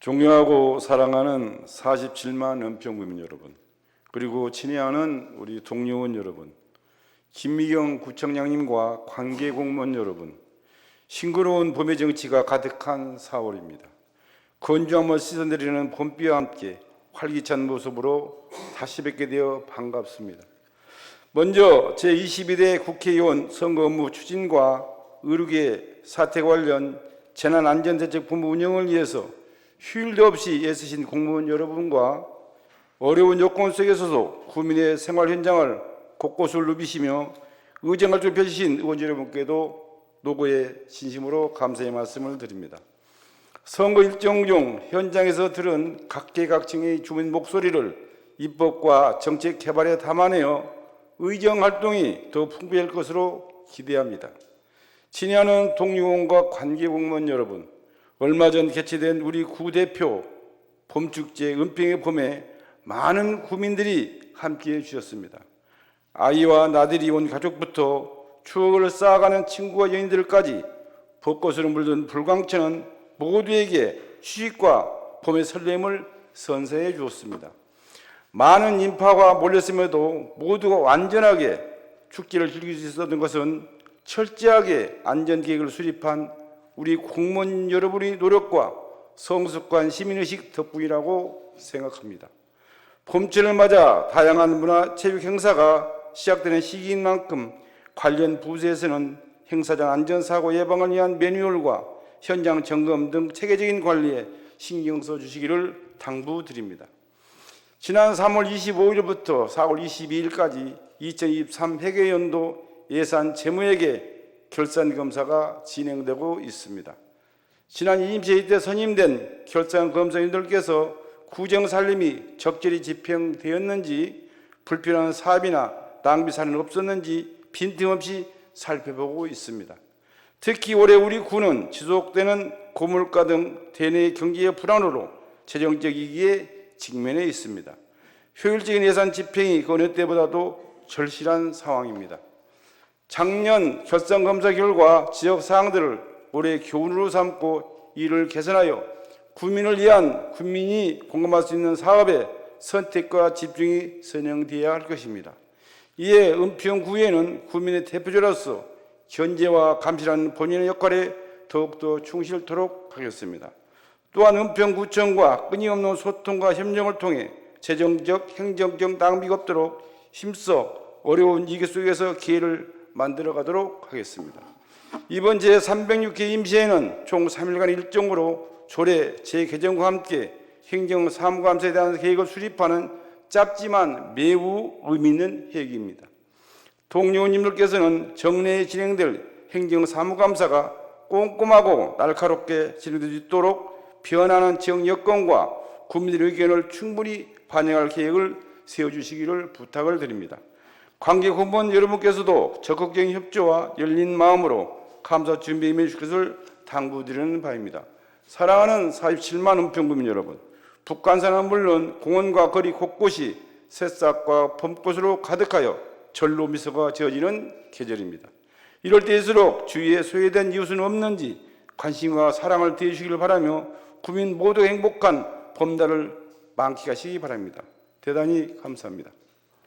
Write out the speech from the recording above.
존경하고 사랑하는 47만 은평구민 여러분, 그리고 친애하는 우리 동료원 여러분, 김미경 구청장님과 관계 공무원 여러분, 싱그러운 봄의 정치가 가득한 4월입니다. 건조함을 씻어내리는 봄비와 함께 활기찬 모습으로 다시 뵙게 되어 반갑습니다. 먼저 제22대 국회의원 선거 업무 추진과 의료계 사태 관련 재난안전대책 본부 운영을 위해서 휴일도 없이 애쓰신 공무원 여러분과 어려운 여건 속에서도 국민의 생활 현장을 곳곳을 누비시며 의정활동 펼치신 의원 여러분께도 노고에 진심으로 감사의 말씀을 드립니다. 선거 일정 중 현장에서 들은 각계각층의 주민 목소리를 입법과 정책 개발에 담아내어 의정 활동이 더 풍부할 것으로 기대합니다. 친애하는 동료원과 관계 공무원 여러분, 얼마 전 개최된 우리 구 대표 봄축제 은평의 봄에 많은 구민들이 함께해 주셨습니다. 아이와 나들이 온 가족부터 추억을 쌓아가는 친구와 연인들까지 벚꽃으로 물든 불광천은 모두에게 휴식과 봄의 설렘을 선사해 주었습니다. 많은 인파가 몰렸음에도 모두가 완전하게 축제를 즐길 수 있었던 것은 철저하게 안전계획을 수립한 우리 공무원 여러분의 노력과 성숙한 시민의식 덕분이라고 생각합니다. 봄철을 맞아 다양한 문화 체육 행사가 시작되는 시기인 만큼 관련 부서에서는 행사장 안전사고 예방을 위한 매뉴얼과 현장 점검 등 체계적인 관리에 신경 써 주시기를 당부드립니다. 지난 3월 25일부터 4월 22일까지 2023 회계연도 예산 재무회계 결산 검사가 진행되고 있습니다. 지난 임시회의 때 선임된 결산 검사님들께서 구정 살림이 적절히 집행되었는지 불필요한 사업이나 낭비 사례는 없었는지 빈틈없이 살펴보고 있습니다. 특히 올해 우리 군은 지속되는 고물가 등 대내 경기의 불안으로 재정적 위기에 직면해 있습니다. 효율적인 예산 집행이 그 어느 때보다도 절실한 상황입니다. 작년 결산 검사 결과 지역 사항들을 올해 교훈으로 삼고 이를 개선하여 국민을 위한 국민이 공감할 수 있는 사업의 선택과 집중이 선행되어야 할 것입니다. 이에 은평구에는 국민의 대표자로서 견제와 감시라는 본인의 역할에 더욱더 충실토록 하겠습니다. 또한 은평구청과 끊임없는 소통과 협력을 통해 재정적, 행정적 낭비가 없도록 힘써 어려운 위기 속에서 기회를 만들어 가도록 하겠습니다. 이번 제306회 임시회는 총 3일간 일정으로 조례 재개정과 함께 행정 사무감사에 대한 계획을 수립하는 짧지만 매우 의미 있는 회기입니다. 동료님들께서는 정례에 진행될 행정 사무감사가 꼼꼼하고 날카롭게 진행될 수 있도록 변하는 지역 여건과 국민들의 의견을 충분히 반영할 계획을 세워주시기를 부탁을 드립니다. 관계 공무원 여러분께서도 적극적인 협조와 열린 마음으로 감사 준비에 임해주실 것을 당부드리는 바입니다. 사랑하는 47만 은평구민 여러분, 북한산은 물론 공원과 거리 곳곳이 새싹과 봄꽃으로 가득하여 절로 미소가 지어지는 계절입니다. 이럴 때일수록 주위에 소외된 이웃은 없는지 관심과 사랑을 대주시기를 바라며 국민 모두 행복한 봄날을 만끽하시기 바랍니다. 대단히 감사합니다.